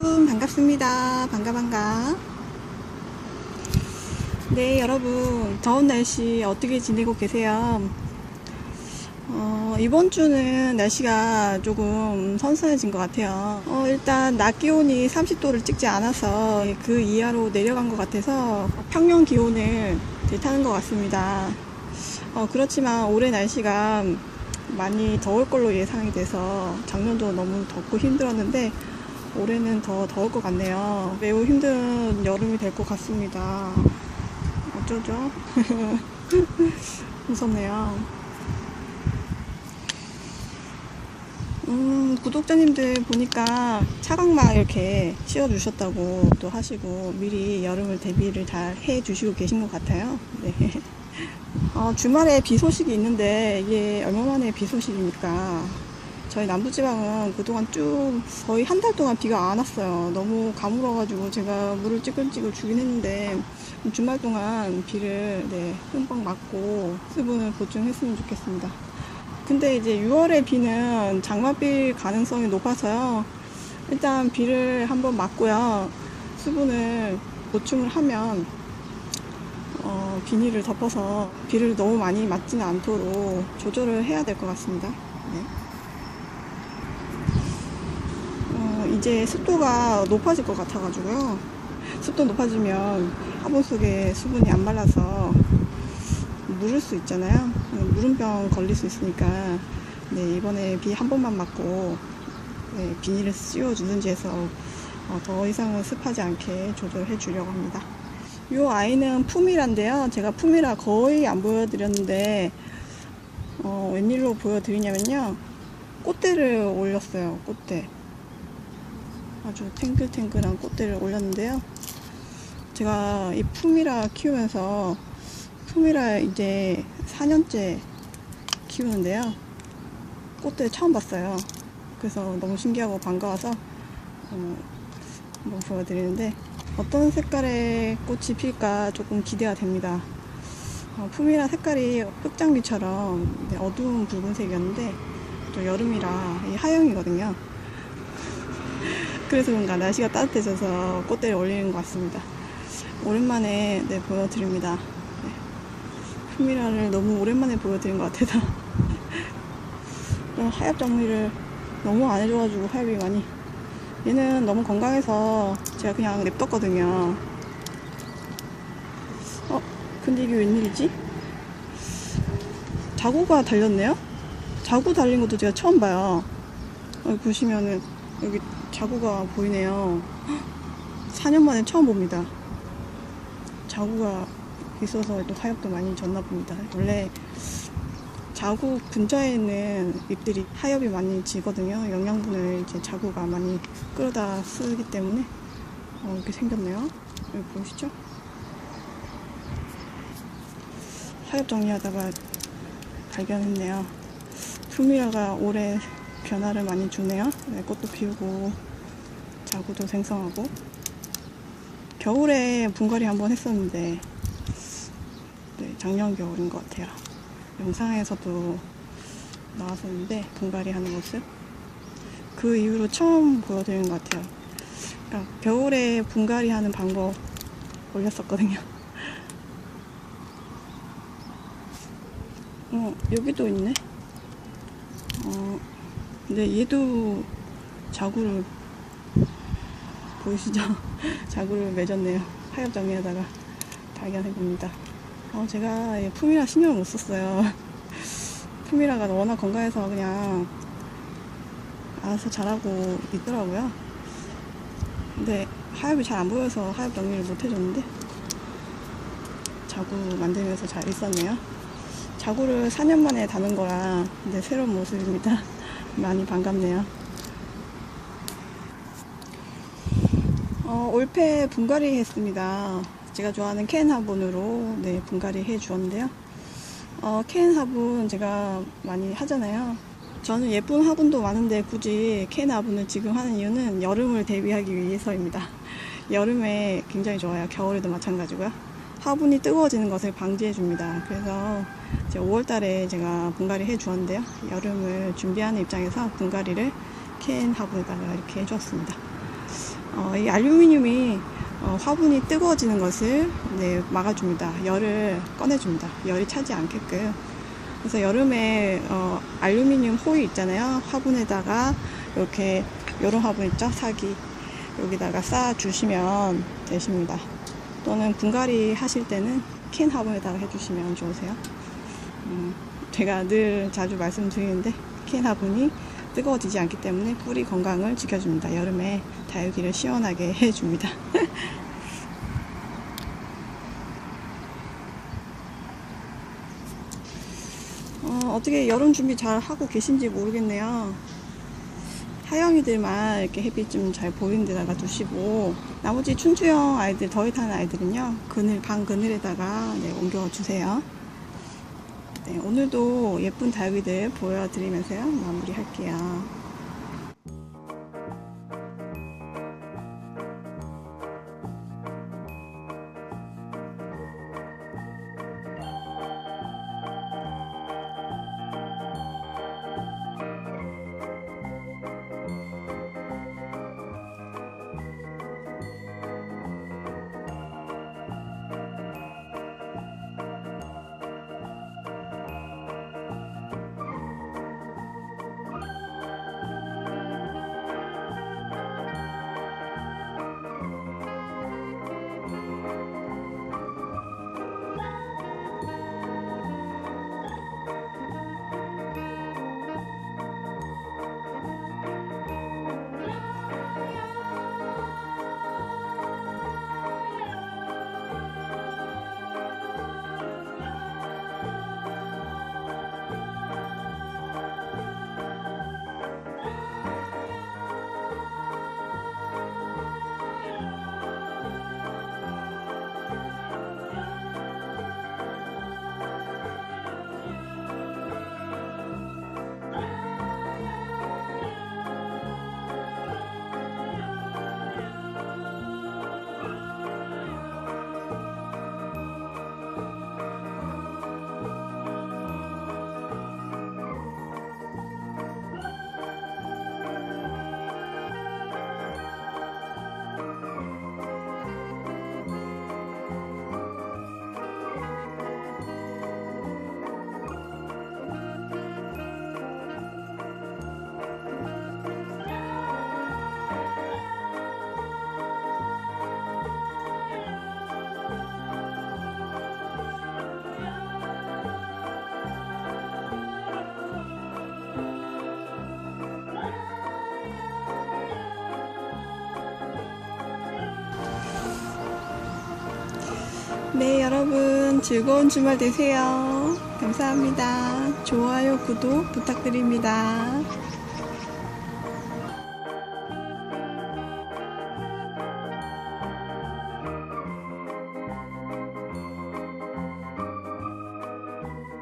여러분 반갑습니다. 반가 반가. 네 여러분 더운 날씨 어떻게 지내고 계세요? 어, 이번 주는 날씨가 조금 선선해진 것 같아요. 어, 일단 낮 기온이 30도를 찍지 않아서 그 이하로 내려간 것 같아서 평년 기온을 되타는 것 같습니다. 어, 그렇지만 올해 날씨가 많이 더울 걸로 예상이 돼서 작년도 너무 덥고 힘들었는데 올해는 더 더울 것 같네요. 매우 힘든 여름이 될 것 같습니다. 어쩌죠? 무섭네요. 음, 구독자님들 보니까 차광막 이렇게 씌워주셨다고 또 하시고 미리 여름을 대비를 잘 해주시고 계신 것 같아요. 네. 어, 주말에 비 소식이 있는데 이게 얼마 만에 비 소식입니까? 저희 남부지방은 그동안 쭉 거의 한 달 동안 비가 안 왔어요. 너무 가물어가지고 제가 물을 찌글찌글 주긴 했는데 주말 동안 비를 네, 흠뻑 맞고 수분을 보충했으면 좋겠습니다. 근데 이제 6월에 비는 장마빌 가능성이 높아서요. 일단 비를 한번 맞고요. 수분을 보충을 하면 어, 비닐을 덮어서 비를 너무 많이 맞지는 않도록 조절을 해야 될 것 같습니다. 네. 어, 이제 습도가 높아질 것 같아가지고요. 습도 높아지면 화분 속에 수분이 안 말라서 물을 수 있잖아요. 물음병 걸릴 수 있으니까 네, 이번에 비 한 번만 맞고 네, 비닐을 씌워주든지 해서 어, 더 이상은 습하지 않게 조절해 주려고 합니다. 이 아이는 품이란데요. 제가 품이라 거의 안 보여드렸는데 어, 웬일로 보여드리냐면요. 꽃대를 올렸어요. 꽃대. 아주 탱글탱글한 꽃대를 올렸는데요. 제가 이 품이라 키우면서 품이라 이제 4년째 키우는데요. 꽃대 처음 봤어요. 그래서 너무 신기하고 반가워서 어, 한번 보여드리는데 어떤 색깔의 꽃이 필까 조금 기대가 됩니다. 어, 품이라 색깔이 흑장비처럼 어두운 붉은색이었는데 또 여름이라 이 하영이거든요. 그래서 그런가 날씨가 따뜻해져서 꽃대를 올리는 것 같습니다. 오랜만에 네, 보여드립니다. 네. 품이라를 너무 오랜만에 보여드린 것 같아서 어, 하엽 정리를 너무 안 해줘가지고 하엽이 많이 얘는 너무 건강해서 제가 그냥 냅뒀거든요. 어, 근데 이게 웬일이지? 자구가 달렸네요? 자구 달린 것도 제가 처음 봐요. 여기 보시면은 여기 자구가 보이네요. 4년 만에 처음 봅니다. 자구가 있어서 또 하엽도 많이 졌나 봅니다. 원래 자구 근처에 있는 잎들이 하엽이 많이 지거든요. 영양분을 이제 자구가 많이 끌어다 쓰기 때문에 어, 이렇게 생겼네요. 여기 보이시죠? 하엽 정리하다가 발견했네요. 품이라가 올해 변화를 많이 주네요. 네, 꽃도 피우고 자구도 생성하고 겨울에 분갈이 한번 했었는데 네, 작년 겨울인 것 같아요. 영상에서도 나왔었는데 분갈이 하는 모습 그 이후로 처음 보여드리는 것 같아요. 그러니까 겨울에 분갈이 하는 방법 올렸었거든요. 어 여기도 있네. 어 근데 얘도 자구를 보이시죠? 자구를 맺었네요. 하엽 정리하다가 발견해 봅니다. 어, 제가 품이라 신경을 못 썼어요. 품이라가 워낙 건강해서 그냥 알아서 잘하고 있더라고요. 근데 하엽이 잘 안 보여서 하엽 정리를 못 해줬는데 자구 만들면서 잘 있었네요. 자구를 4년 만에 다는 거라 근데 새로운 모습입니다. 많이 반갑네요. 어, 올패 분갈이 했습니다. 제가 좋아하는 캔 화분으로 네, 분갈이 해 주었는데요. 어, 캔 화분 제가 많이 하잖아요. 저는 예쁜 화분도 많은데 굳이 캔 화분을 지금 하는 이유는 여름을 대비하기 위해서입니다. 여름에 굉장히 좋아요. 겨울에도 마찬가지고요. 화분이 뜨거워지는 것을 방지해 줍니다. 그래서 5월 달에 제가 분갈이 해 주었는데요. 여름을 준비하는 입장에서 분갈이를 캔 화분에다가 이렇게 해 주었습니다. 어, 이 알루미늄이 어, 화분이 뜨거워지는 것을 네, 막아줍니다. 열을 꺼내줍니다. 열이 차지 않게끔. 그래서 여름에 어, 알루미늄 호일 있잖아요. 화분에다가 이렇게 이런 화분 있죠? 사기 여기다가 쌓아 주시면 되십니다. 또는 분갈이 하실 때는 캔 화분에다가 해주시면 좋으세요. 음, 제가 늘 자주 말씀드리는데 캔 화분이 뜨거워지지 않기 때문에 뿌리 건강을 지켜줍니다. 여름에 다육이를 시원하게 해줍니다. 어, 어떻게 여름 준비 잘 하고 계신지 모르겠네요. 하영이들만 이렇게 햇빛 좀 잘 보이는 데다가 두시고 나머지 춘추형 아이들 더위 타는 아이들은요 그늘 방 그늘에다가 네, 옮겨 주세요. 네, 오늘도 예쁜 다육이들 보여드리면서요 마무리할게요. 네, 여러분 즐거운 주말 되세요. 감사합니다. 좋아요, 구독 부탁드립니다.